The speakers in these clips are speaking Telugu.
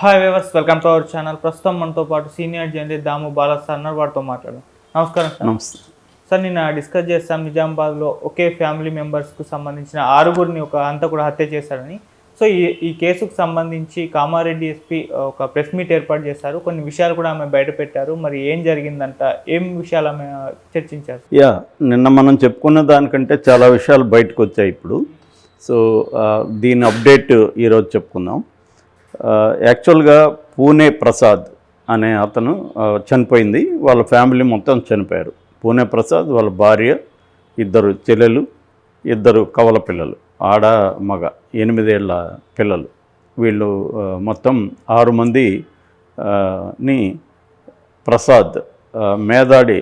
Hi viewers welcome to our channel ప్రస్తుతం మనతో పాటు senior journalist Damu Bala sir ఉన్నారు. వారితో మాట్లాడదాం. నమస్కారం సార్ నమస్తే. సార్ నిన్న డిస్కస్ చేస్తాం నిజామాబాద్లో ఒకే ఫ్యామిలీ మెంబర్స్కు సంబంధించిన ఆరుగురిని ఒక హంతకుడు హత్య చేశారని. సో ఈ ఈ కేసుకు సంబంధించి కామారెడ్డి ఎస్పీ ఒక ప్రెస్ మీట్ ఏర్పాటు చేశారు. కొన్ని విషయాలు కూడా ఆమె బయట పెట్టారు. మరి ఏం జరిగిందంట? ఏం విషయాలు ఆమె చర్చించారు? యా నిన్న మనం చెప్పుకున్న దానికంటే చాలా విషయాలు బయటకు వచ్చాయి ఇప్పుడు. సో దీని అప్డేట్ ఈరోజు చెప్పుకుందాం. యాక్చువల్గా పూణే ప్రసాద్ అనే అతను చనిపోయింది. వాళ్ళ ఫ్యామిలీ మొత్తం చనిపోయారు. పూణే ప్రసాద్ వాళ్ళ భార్య ఇద్దరు చెల్లెలు ఇద్దరు కవల పిల్లలు ఆడ మగ ఎనిమిదేళ్ళ పిల్లలు. వీళ్ళు మొత్తం ఆరు మంది ని ప్రసాద్ మేధాడి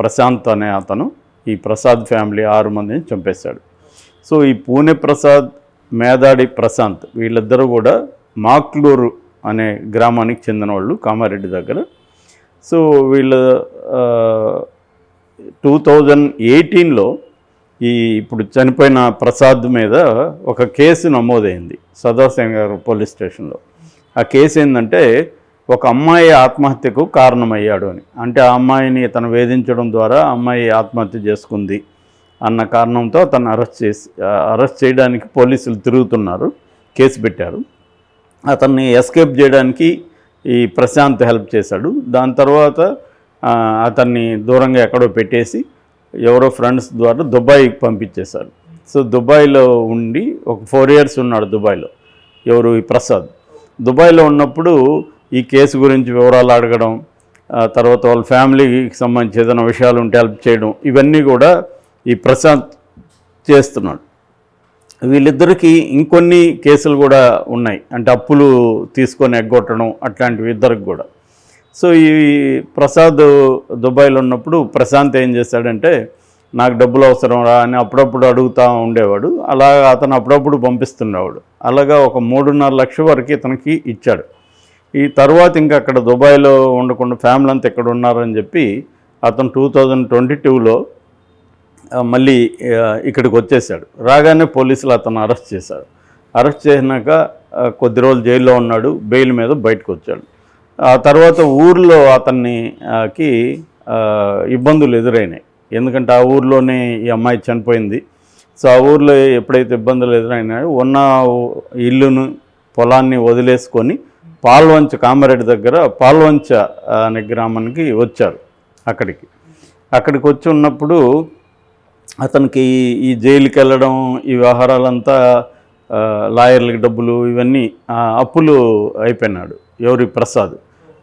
ప్రశాంత్ అనే అతను ఈ ప్రసాద్ ఫ్యామిలీ ఆరు మందిని చంపేశాడు. సో ఈ పూణె ప్రసాద్ మేధాడి ప్రశాంత్ వీళ్ళిద్దరూ కూడా మాక్లూరు అనే గ్రామానికి చెందిన వాళ్ళు కామారెడ్డి దగ్గర. సో వీళ్ళు టూ థౌజండ్ ఎయిటీన్లో ఈ ఇప్పుడు చనిపోయిన ప్రసాద్ మీద ఒక కేసు నమోదైంది సదాశంగర్ పోలీస్ స్టేషన్లో. ఆ కేసు ఏంటంటే ఒక అమ్మాయి ఆత్మహత్యకు కారణమయ్యాడు అని. అంటే ఆ అమ్మాయిని తను వేధించడం ద్వారా అమ్మాయి ఆత్మహత్య చేసుకుంది అన్న కారణంతో తను అరెస్ట్ చేసి అరెస్ట్ చేయడానికి పోలీసులు తిరుగుతున్నారు కేసు పెట్టారు. అతన్ని ఎస్కేప్ చేయడానికి ఈ ప్రశాంత్ హెల్ప్ చేశాడు. దాని తర్వాత అతన్ని దూరంగా ఎక్కడో పెట్టేసి ఎవరో ఫ్రెండ్స్ ద్వారా దుబాయ్కి పంపించేశారు. సో దుబాయ్లో ఉండి ఒక ఫోర్ ఇయర్స్ ఉన్నాడు దుబాయ్లో ఎవరు? ఈ ప్రసాద్. దుబాయ్లో ఉన్నప్పుడు ఈ కేసు గురించి వివరాలు అడగడం తర్వాత వాళ్ళ ఫ్యామిలీకి సంబంధించి ఏదైనా విషయాలు ఉంటే హెల్ప్ చేయడం ఇవన్నీ కూడా ఈ ప్రశాంత్ చేస్తున్నాడు. వీళ్ళిద్దరికీ ఇంకొన్ని కేసులు కూడా ఉన్నాయి. అంటే అప్పులు తీసుకొని ఎగ్గొట్టడం అట్లాంటివి ఇద్దరికి కూడా. సో ఈ ప్రసాద్ దుబాయ్లో ఉన్నప్పుడు ప్రశాంత్ ఏం చేశాడంటే నాకు డబ్బులు అవసరం రా అని అప్పుడప్పుడు అడుగుతూ ఉండేవాడు. అలా అతను అప్పుడప్పుడు పంపిస్తుండేవాడు. అలాగా ఒక మూడున్నర లక్ష వరకు ఇతనికి ఇచ్చాడు. ఈ తర్వాత ఇంకా అక్కడ దుబాయ్లో ఉండకుండా ఫ్యామిలీ అంతా ఎక్కడ ఉన్నారని చెప్పి అతను టూ థౌజండ్ ట్వంటీ టూలో మళ్ళీ ఇక్కడికి వచ్చేసాడు రాగానే పోలీసులు అతను అరెస్ట్ చేశారు. అరెస్ట్ చేసినాక కొద్ది రోజులు జైల్లో ఉన్నాడు బెయిల్ మీద బయటకు వచ్చాడు. ఆ తర్వాత ఊర్లో అతన్నికి ఇబ్బందులు ఎదురైనాయి. ఎందుకంటే ఆ ఊర్లోనే ఈ అమ్మాయి చనిపోయింది. సో ఆ ఊర్లో ఎప్పుడైతే ఇబ్బందులు ఎదురైనాయో ఉన్న ఇల్లును పొలాన్ని వదిలేసుకొని పాల్వంచ కామారెడ్డి దగ్గర పాల్వంచ అనే గ్రామానికి వచ్చారు అక్కడికి. అక్కడికి వచ్చి ఉన్నప్పుడు అతనికి ఈ జైలుకి వెళ్ళడం ఈ వ్యవహారాలంతా లాయర్లకి డబ్బులు ఇవన్నీ అప్పులు అయిపోయినాడు ఎవరి ప్రసాద్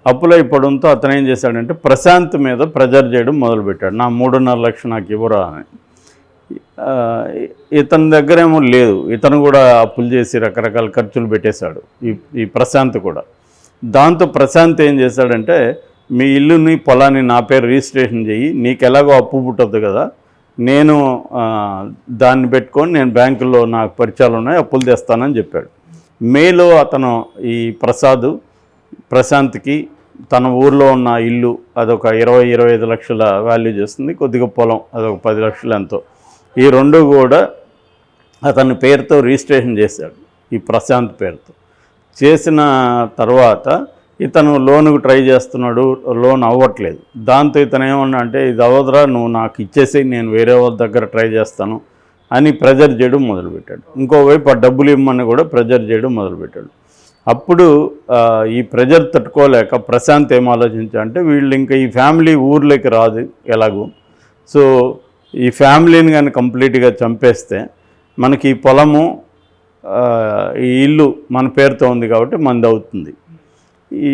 అప్పులు అయిపోవడంతో అతను ఏం చేశాడంటే ప్రశాంత్ మీద ప్రెజర్ చేయడం మొదలుపెట్టాడు. నా మూడున్నర లక్షలు నాకు ఇవ్వరా అని. ఇతని ఇతని దగ్గరేమో లేదు. ఇతను కూడా అప్పులు చేసి రకరకాల ఖర్చులు పెట్టేశాడు. ఈ ఈ ప్రశాంత్ కూడా. దాంతో ప్రశాంత్ ఏం చేశాడంటే మీ ఇల్లుని పొలాన్ని నా పేరు రిజిస్ట్రేషన్ చెయ్యి నీకు ఎలాగో అప్పు పుట్టద్దు కదా. నేను దాన్ని పెట్టుకొని నేను బ్యాంకులో నాకు పరిచయాలు ఉన్నాయి అప్పులు తెస్తానని చెప్పాడు. మేలో అతను ఈ ప్రసాద్ ప్రశాంత్కి తన ఊర్లో ఉన్న ఇల్లు అదొక ఇరవై ఇరవై ఐదు లక్షల వాల్యూ చేస్తుంది కొద్దిగా పొలం అదొక పది లక్షలు ఎంతో. ఈ రెండు కూడా అతని పేరుతో రిజిస్ట్రేషన్ చేశాడు ఈ ప్రశాంత్ పేరుతో. చేసిన తర్వాత ఇతను లోనుకు ట్రై చేస్తున్నాడు లోన్ అవ్వట్లేదు. దాంతో ఇతను ఏమన్నా అంటే ఇది అవ్వదురా నువ్వు నాకు ఇచ్చేసి నేను వేరే వాళ్ళ దగ్గర ట్రై చేస్తాను అని ప్రెజర్ చేయడం మొదలుపెట్టాడు. ఇంకోవైపు ఆ డబ్బులు ఇమ్మని కూడా ప్రెజర్ చేయడం మొదలుపెట్టాడు. అప్పుడు ఈ ప్రెజర్ తట్టుకోలేక ప్రశాంత్ ఏం ఆలోచించా అంటే వీళ్ళు ఇంకా ఈ ఫ్యామిలీ ఊర్లోకి రాదు ఎలాగూ. సో ఈ ఫ్యామిలీని కానీ కంప్లీట్గా చంపేస్తే మనకి ఈ పొలము ఈ ఇల్లు మన పేరుతో ఉంది కాబట్టి మంది అవుతుంది. ఈ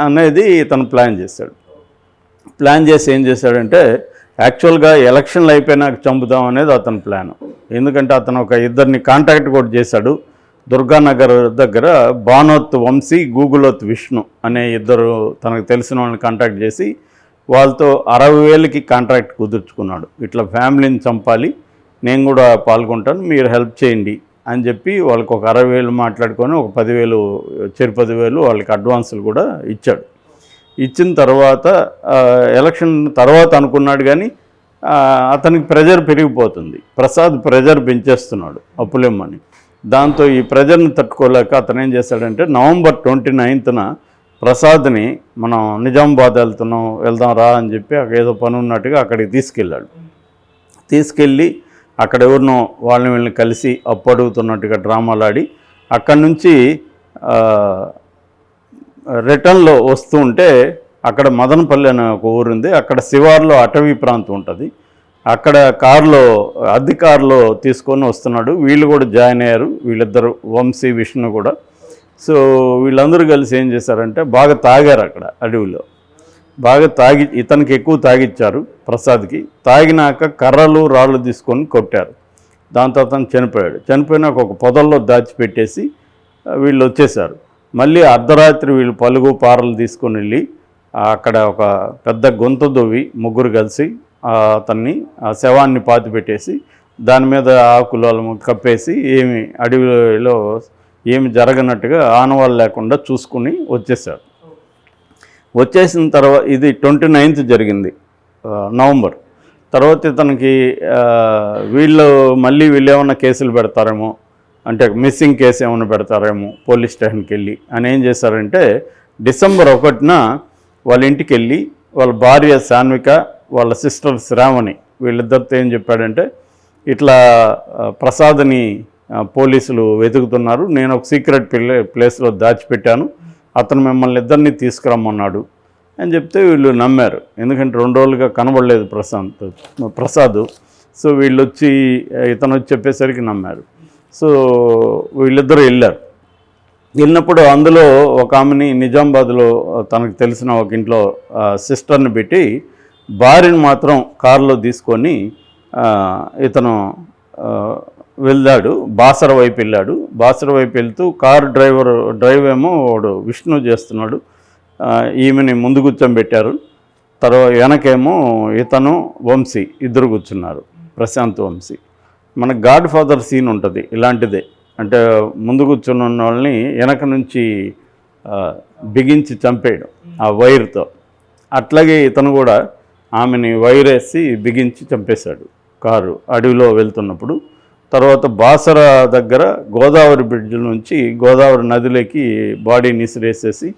అనేది తను ప్లాన్ చేశాడు. ప్లాన్ చేసి ఏం చేశాడంటే యాక్చువల్గా ఎలక్షన్లు అయిపోయినాక చంపుదాం అనేది అతని ప్లాన్. ఎందుకంటే అతను ఒక ఇద్దరిని కాంటాక్ట్ కూడా చేశాడు. దుర్గానగర్ దగ్గర బానోత్ వంశీ గూగులోత్ విష్ణు అనే ఇద్దరు తనకు తెలిసిన వాళ్ళని కాంటాక్ట్ చేసి వాళ్ళతో అరవై వేలకి కాంట్రాక్ట్ కుదుర్చుకున్నాడు. ఇట్లా ఫ్యామిలీని చంపాలి. నేను కూడా పాల్గొంటాను. మీరు హెల్ప్ చేయండి. అని చెప్పి వాళ్ళకి ఒక అరవై వేలు మాట్లాడుకొని ఒక పదివేలు చెరు పదివేలు వాళ్ళకి అడ్వాన్సులు కూడా ఇచ్చాడు. ఇచ్చిన తర్వాత ఎలక్షన్ తర్వాత అనుకున్నాడు కానీ అతనికి ప్రెజర్ పెరిగిపోతుంది. ప్రసాద్ ప్రెజర్ పెంచేస్తున్నాడు అప్పులేమ్మని దాంతో ఈ ప్రెజర్ని తట్టుకోలేక అతను ఏం చేశాడంటే నవంబర్ ట్వంటీ నైన్త్న ప్రసాద్ని మనం నిజామాబాద్ వెళ్తున్నాం వెళ్దాం రా అని చెప్పి అక్కడ ఏదో పని ఉన్నట్టుగా అక్కడికి తీసుకెళ్ళాడు. తీసుకెళ్ళి అక్కడ ఎవరినో వాళ్ళని వీళ్ళని కలిసి అప్పు అడుగుతున్నట్టుగా డ్రామాలు ఆడి అక్కడి నుంచి రిటర్న్లో వస్తూ ఉంటే అక్కడ మదనపల్లి అనే ఒక ఊరు ఉంది. అక్కడ శివార్లో అటవీ ప్రాంతం ఉంటుంది. అక్కడ కారులో అద్దె కారులో తీసుకొని వస్తున్నాడు. వీళ్ళు కూడా జాయిన్ అయ్యారు. వీళ్ళిద్దరు వంశీ విష్ణు కూడా. సో వీళ్ళందరూ కలిసి ఏం చేశారంటే బాగా తాగారు అక్కడ అడవిలో. బాగా తాగి ఇతనికి ఎక్కువ తాగిచ్చారు ప్రసాద్కి. తాగినాక కర్రలు రాళ్ళు తీసుకొని కొట్టారు. దాంతో అతను చనిపోయాడు. చనిపోయినాక ఒక పొదల్లో దాచిపెట్టేసి వీళ్ళు వచ్చేసారు మళ్ళీ అర్ధరాత్రి వీళ్ళు పలుగు పారలు తీసుకొని వెళ్ళి అక్కడ ఒక పెద్ద గొంత దొవ్వి ముగ్గురు కలిసి అతన్ని ఆ శవాన్ని పాతి పెట్టేసి దాని మీద ఆకులు కప్పేసి ఏమి అడవిలో ఏమి జరగనట్టుగా ఆనవాళ్ళు లేకుండా చూసుకుని వచ్చేసారు వచ్చేసిన తర్వాత ఇది ట్వంటీ నైన్త్ జరిగింది నవంబర్. తర్వాత ఇతనికి వీళ్ళు మళ్ళీ వీళ్ళు ఏమన్నా కేసులు పెడతారేమో అంటే మిస్సింగ్ కేసు ఏమైనా పెడతారేమో పోలీస్ స్టేషన్కి వెళ్ళి అని ఏం చేశారంటే డిసెంబర్ ఒకటిన వాళ్ళ ఇంటికి వెళ్ళి వాళ్ళ భార్య సాన్విక వాళ్ళ సిస్టర్ శ్రావణి వీళ్ళిద్దరితో ఏం చెప్పాడంటే ఇట్లా ప్రసాద్ని పోలీసులు వెతుకుతున్నారు నేను ఒక సీక్రెట్ ప్లే ప్లేస్లో దాచిపెట్టాను అతను మిమ్మల్ని ఇద్దరిని తీసుకురమ్మన్నాడు అని చెప్తే వీళ్ళు నమ్మారు. ఎందుకంటే రెండు రోజులుగా కనబడలేదు ప్రశాంత్ ప్రసాద్. సో వీళ్ళు వచ్చి ఇతను వచ్చి చెప్పేసరికి నమ్మారు. సో వీళ్ళిద్దరూ వెళ్ళారు. వెళ్ళినప్పుడు అందులో ఒక ఆమెని నిజామాబాద్లో తనకు తెలిసిన ఒక ఇంట్లో సిస్టర్ని పెట్టి భార్యను మాత్రం కారులో తీసుకొని ఇతను వెళ్ళాడు బాసర వైపు వెళ్ళాడు. బాసర వైపు వెళ్తూ కారు డ్రైవర్ డ్రైవ్ ఏమో వాడు విష్ణు చేస్తున్నాడు. ఈమెని ముందు కూర్చోబెట్టారు తర్వాత వెనకేమో ఇతను వంశీ ఇద్దరు కూర్చున్నారు. ప్రశాంత్ వంశీ. మన గాడ్ ఫాదర్ సీన్ ఉంటుంది ఇలాంటిదే. అంటే ముందు కూర్చున్న ఉన్న వాళ్ళని వెనక నుంచి బిగించి చంపేయడం ఆ వైర్తో. అట్లాగే ఇతను కూడా ఆమెని వైర్ వేసి బిగించి చంపేశాడు కారు అడవిలో వెళ్తున్నప్పుడు. తర్వాత బాసర దగ్గర గోదావరి బ్రిడ్జ్ నుంచి గోదావరి నదిలోకి బాడీని ఇసిరేసేసి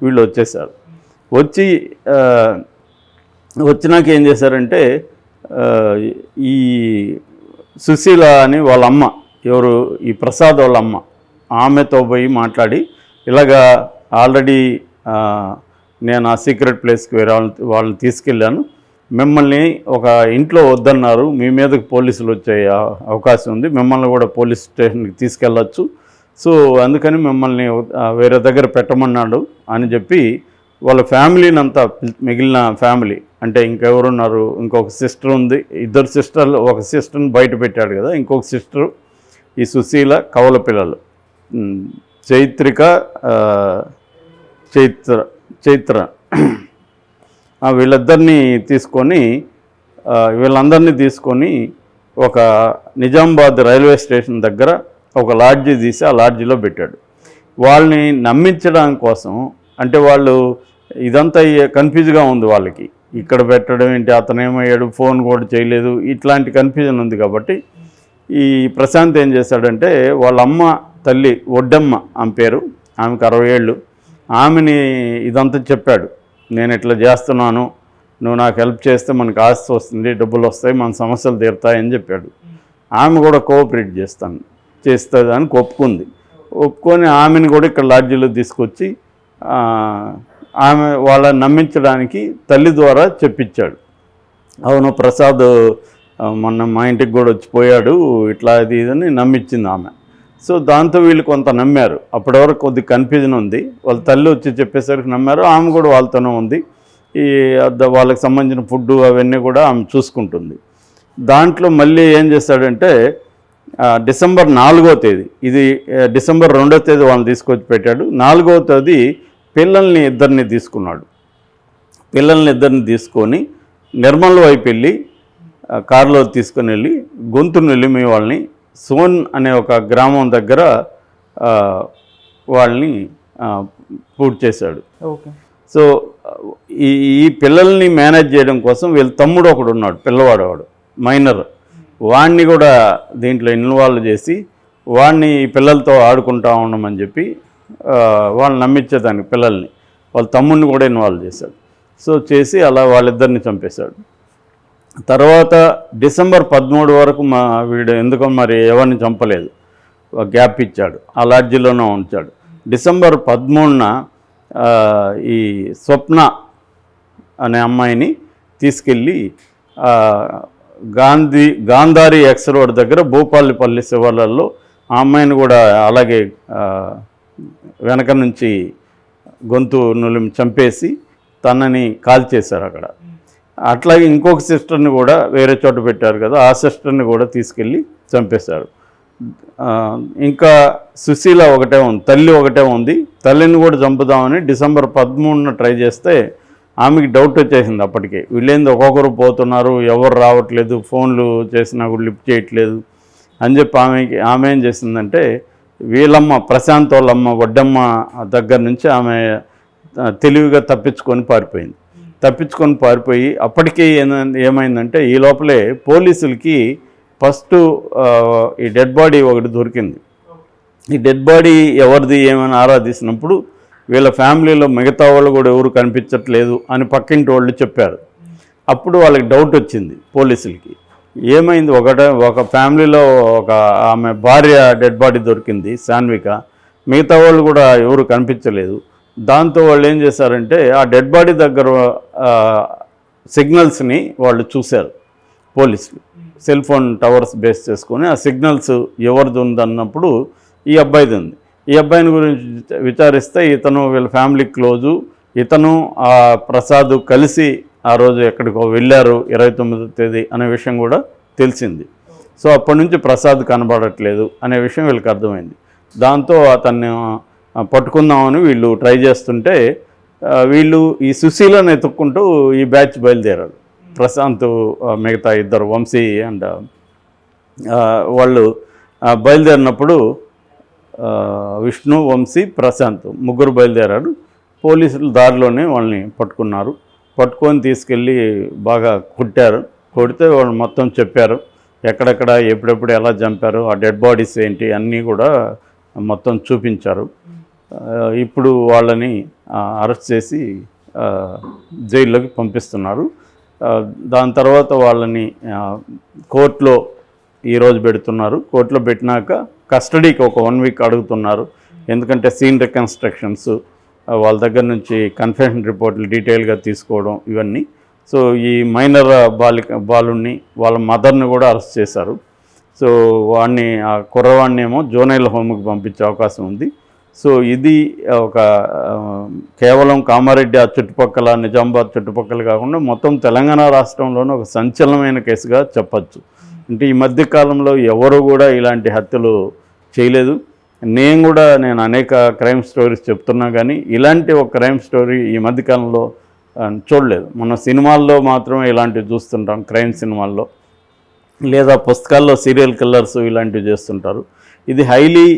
వీళ్ళు వచ్చేసారు. వచ్చి వచ్చినాక ఏం చేశారంటే ఈ సుశీల అని వాళ్ళ అమ్మ ఎవరు ఈ ప్రసాద్ వాళ్ళ అమ్మ ఆమెతో పోయి మాట్లాడి ఇలాగా ఆల్రెడీ నేను ఆ సీక్రెట్ ప్లేస్కి వేరే వాళ్ళని వాళ్ళని తీసుకెళ్ళాను. మిమ్మల్ని ఒక ఇంట్లో వద్దన్నారు మీ మీదకి పోలీసులు వచ్చే అవకాశం ఉంది మిమ్మల్ని కూడా పోలీస్ స్టేషన్కి తీసుకెళ్ళచ్చు. సో అందుకని మిమ్మల్ని వేరే దగ్గర పెట్టమన్నాడు అని చెప్పి వాళ్ళ ఫ్యామిలీని అంతా మిగిలిన ఫ్యామిలీ అంటే ఇంకెవరున్నారు ఇంకొక సిస్టర్ ఉంది ఇద్దరు సిస్టర్లు ఒక సిస్టర్ని బయట పెట్టాడు కదా ఇంకొక సిస్టర్ ఈ సుశీల కవల పిల్లలు. చైత్రిక చైత్ర చైత్ర. వీళ్ళిద్దరినీ తీసుకొని వీళ్ళందరినీ తీసుకొని ఒక నిజామాబాద్ రైల్వే స్టేషన్ దగ్గర ఒక లాడ్జీ తీసి ఆ లాడ్జీలో పెట్టాడు. వాళ్ళని నమ్మించడం కోసం అంటే వాళ్ళు ఇదంతా కన్ఫ్యూజ్గా ఉంది వాళ్ళకి. ఇక్కడ పెట్టడం ఏంటి అతను ఏమయ్యాడు ఫోన్ కూడా చేయలేదు ఇట్లాంటి కన్ఫ్యూజన్ ఉంది కాబట్టి ఈ ప్రశాంత్ ఏం చేశాడంటే వాళ్ళ అమ్మ తల్లి ఒడ్డమ్మ ఆమె పేరు ఆమెకు అరవై ఏళ్ళు ఆమెని ఇదంతా చెప్పాడు. నేను ఇట్లా చేస్తున్నాను నువ్వు నాకు హెల్ప్ చేస్తే మనకు ఆస్తి వస్తుంది డబ్బులు వస్తాయి మన సమస్యలు తీరుతాయని చెప్పాడు. ఆమె కూడా కోఆపరేట్ చేస్తాను చేస్తుంది అని ఒప్పుకుంది. ఒప్పుకొని ఆమెను కూడా ఇక్కడ లాడ్జీలో తీసుకొచ్చి ఆమె వాళ్ళని నమ్మించడానికి తల్లి ద్వారా చెప్పించాడు. అవును ప్రసాద్ మొన్న మా ఇంటికి కూడా వచ్చి పోయాడు ఇట్లా ఇది ఇదని నమ్మించింది ఆమె. సో దాంతో వీళ్ళు కొంత నమ్మారు. అప్పటి వరకు కొద్ది కన్ఫ్యూజన్ ఉంది. వాళ్ళ తల్లి వచ్చి చెప్పేసరికి నమ్మారు. ఆమె కూడా వాళ్ళతోనే ఉంది. ఈ వాళ్ళకి సంబంధించిన ఫుడ్ అవన్నీ కూడా ఆమె చూసుకుంటుంది. దాంట్లో మళ్ళీ ఏం చేస్తాడంటే డిసెంబర్ నాలుగో తేదీ ఇది డిసెంబర్ రెండో తేదీ వాళ్ళని తీసుకొచ్చి పెట్టాడు. నాలుగో తేదీ పిల్లల్ని ఇద్దరిని తీసుకున్నాడు. పిల్లల్ని ఇద్దరిని తీసుకొని నిర్మల్ వైపు వెళ్ళి కారులో తీసుకొని వెళ్ళి గొంతు నిలిమి వాళ్ళని సోన్ అనే ఒక గ్రామం దగ్గర వాళ్ళని పూర్తి చేశాడు. ఓకే. సో ఈ ఈ పిల్లల్ని మేనేజ్ చేయడం కోసం వీళ్ళ తమ్ముడు ఒకడు ఉన్నాడు పిల్లవాడు వాడు మైనర్. వాడిని కూడా దీంట్లో ఇన్వాల్వ్ చేసి వాడిని ఈ పిల్లలతో ఆడుకుంటా ఉండమని చెప్పి ఆ, వాళ్ళని నమ్మించేదానికి పిల్లల్ని. వాళ్ళ తమ్ముడిని కూడా ఇన్వాల్వ్ చేశాడు. సో చేసి అలా వాళ్ళిద్దరిని చంపేశాడు. తర్వాత డిసెంబర్ పదమూడు వరకు మా వీడు ఎందుకో మరి ఎవరిని చంపలేదు. ఒక గ్యాప్ ఇచ్చాడు. ఆ లాడ్జిలోనే ఉంచాడు. డిసెంబర్ పదమూడున ఈ స్వప్న అనే అమ్మాయిని తీసుకెళ్ళి గాంధీ గాంధారి ఎక్స్ రోడ్ దగ్గర భూపాలపల్లి శివార్లలో ఆ అమ్మాయిని కూడా అలాగే వెనక నుంచి గొంతు నులిమి చంపేసి తనని కాల్చేశారు అక్కడ. అట్లాగే ఇంకొక సిస్టర్ని కూడా వేరే చోట పెట్టారు కదా ఆ సిస్టర్ని కూడా తీసుకెళ్ళి చంపేశారు. ఇంకా సుశీల ఒకటే ఉంది తల్లి ఒకటే ఉంది. తల్లిని కూడా చంపుదామని డిసెంబర్ పదమూడున ట్రై చేస్తే ఆమెకి డౌట్ వచ్చేసింది అప్పటికే. వీళ్ళేంది ఒక్కొక్కరు పోతున్నారు ఎవరు రావట్లేదు ఫోన్లు చేసినా కూడా లిఫ్ట్ చేయట్లేదు అని చెప్పి ఆమెకి ఆమె ఏం చేసిందంటే వీళ్ళమ్మ ప్రశాంత్ వాళ్ళమ్మ వడ్డమ్మ దగ్గర నుంచి ఆమె తెలివిగా తప్పించుకొని పారిపోయింది. తప్పించుకొని పారిపోయి అప్పటికే ఏమైంది ఏమైందంటే ఈ లోపలే పోలీసులకి ఫస్ట్ ఈ డెడ్ బాడీ ఒకటి దొరికింది. ఈ డెడ్ బాడీ ఎవరిది ఏమని ఆరాధిస్తున్నప్పుడు వీళ్ళ ఫ్యామిలీలో మిగతా వాళ్ళు కూడా ఎవరు కనిపించట్లేదు అని పక్కింటి వాళ్ళు చెప్పారు. అప్పుడు వాళ్ళకి డౌట్ వచ్చింది పోలీసులకి. ఏమైంది ఒకట ఒక ఫ్యామిలీలో ఒక ఆమె భార్య డెడ్ బాడీ దొరికింది సాన్విక మిగతా వాళ్ళు కూడా ఎవరు కనిపించలేదు. దాంతో వాళ్ళు ఏం చేశారంటే ఆ డెడ్ బాడీ దగ్గర సిగ్నల్స్ని వాళ్ళు చూశారు పోలీసులు. సెల్ ఫోన్ టవర్స్ బేస్ చేసుకొని ఆ సిగ్నల్స్ ఎవరిది ఉందన్నప్పుడు ఈ అబ్బాయిది ఉంది. ఈ అబ్బాయిని గురించి విచారిస్తే ఇతను వీళ్ళ ఫ్యామిలీ క్లోజు. ఇతను ఆ ప్రసాద్ కలిసి ఆ రోజు ఎక్కడికో వెళ్ళారు ఇరవై తొమ్మిదో తేదీ అనే విషయం కూడా తెలిసింది. సో అప్పటి నుంచి ప్రసాద్ కనబడట్లేదు అనే విషయం వీళ్ళకి అర్థమైంది. దాంతో అతన్ని పట్టుకుందామని వీళ్ళు ట్రై చేస్తుంటే వీళ్ళు ఈ సుశీలను ఎత్తుక్కుంటూ ఈ బ్యాచ్ బయలుదేరారు. ప్రశాంత్ మిగతా ఇద్దరు వంశీ అండ్ వాళ్ళు బయలుదేరినప్పుడు విష్ణు వంశీ ప్రశాంత్ ముగ్గురు బయలుదేరారు. పోలీసులు దారిలోనే వాళ్ళని పట్టుకున్నారు. పట్టుకొని తీసుకెళ్ళి బాగా కొట్టారు. కొడితే వాళ్ళు మొత్తం చెప్పారు. ఎక్కడెక్కడ ఎప్పుడెప్పుడు ఎలా చంపారు ఆ డెడ్ బాడీస్ ఏంటి అన్నీ కూడా మొత్తం చూపించారు. ఇప్పుడు వాళ్ళని అరెస్ట్ చేసి జైల్లోకి పంపిస్తున్నారు. దాని తర్వాత వాళ్ళని కోర్టులో ఈరోజు పెడుతున్నారు. కోర్టులో పెట్టినాక కస్టడీకి ఒక వన్ వీక్ అడుగుతున్నారు. ఎందుకంటే సీన్ రికన్స్ట్రక్షన్స్ వాళ్ళ దగ్గర నుంచి కన్ఫెషన్ రిపోర్ట్లు డీటెయిల్గా తీసుకోవడం ఇవన్నీ. సో ఈ మైనర్ బాలిక బాలుని వాళ్ళ మదర్ని కూడా అరెస్ట్ చేశారు. సో వాడిని ఆ కుర్రవాడిని ఏమో జోనైల్ హోమ్కి పంపించే అవకాశం ఉంది. సో ఇది ఒక కేవలం కామారెడ్డి ఆ చుట్టుపక్కల నిజామాబాద్ చుట్టుపక్కల కాకుండా మొత్తం తెలంగాణ రాష్ట్రంలోనే ఒక సంచలనమైన కేసుగా చెప్పచ్చు. అంటే ఈ మధ్య కాలంలో ఎవరు కూడా ఇలాంటి హత్యలు చేయలేదు. నేను కూడా నేను అనేక క్రైమ్ స్టోరీస్ చెప్తున్నా కానీ ఇలాంటి ఒక క్రైమ్ స్టోరీ ఈ మధ్యకాలంలో చూడలేదు. మన సినిమాల్లో మాత్రమే ఇలాంటివి చూస్తుంటాం క్రైమ్ సినిమాల్లో. లేదా పుస్తకాల్లో సీరియల్ కిల్లర్స్ ఇలాంటివి చేస్తుంటారు. ఇది హైలీ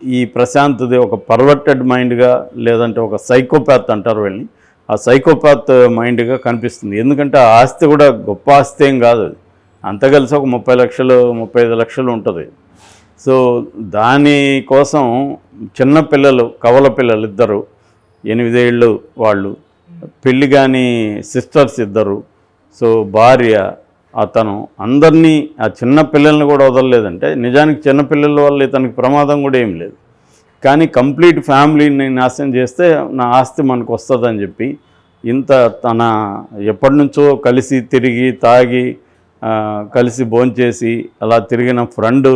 ఈ ప్రశాంత్ది ఒక పర్వర్టెడ్ మైండ్గా లేదంటే ఒక సైకోపాత్ అంటారు వీళ్ళని. ఆ సైకోపాత్ మైండ్గా కనిపిస్తుంది. ఎందుకంటే ఆ ఆస్తి కూడా గొప్ప ఆస్తి ఏం కాదు అంత కలిసి ఒక ముప్పై లక్షలు ముప్పై ఐదు లక్షలు ఉంటుంది. సో దానికోసం చిన్న పిల్లలు కవల పిల్లలు ఇద్దరు ఎనిమిదేళ్ళు వాళ్ళు పెళ్ళి కాని సిస్టర్స్ ఇద్దరు సో భార్య అతను అందరినీ ఆ చిన్న పిల్లల్ని కూడా వదలలేదంటే నిజానికి చిన్నపిల్లల వల్ల ఇతనికి ప్రమాదం కూడా ఏం లేదు. కానీ కంప్లీట్ ఫ్యామిలీని నాశనం చేస్తే నా ఆస్తి మనకు వస్తుందని చెప్పి ఇంత తన ఎప్పటి నుంచో కలిసి తిరిగి తాగి కలిసి భోంచేసి అలా తిరిగిన ఫ్రెండ్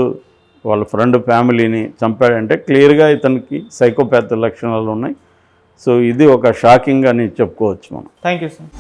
వాళ్ళ ఫ్రెండ్ ఫ్యామిలీని చంపాడంటే క్లియర్గా ఇతనికి సైకోపాత్ లక్షణాలు ఉన్నాయి. సో ఇది ఒక షాకింగ్ అని చెప్పుకోవచ్చు మనం. Thank you sir.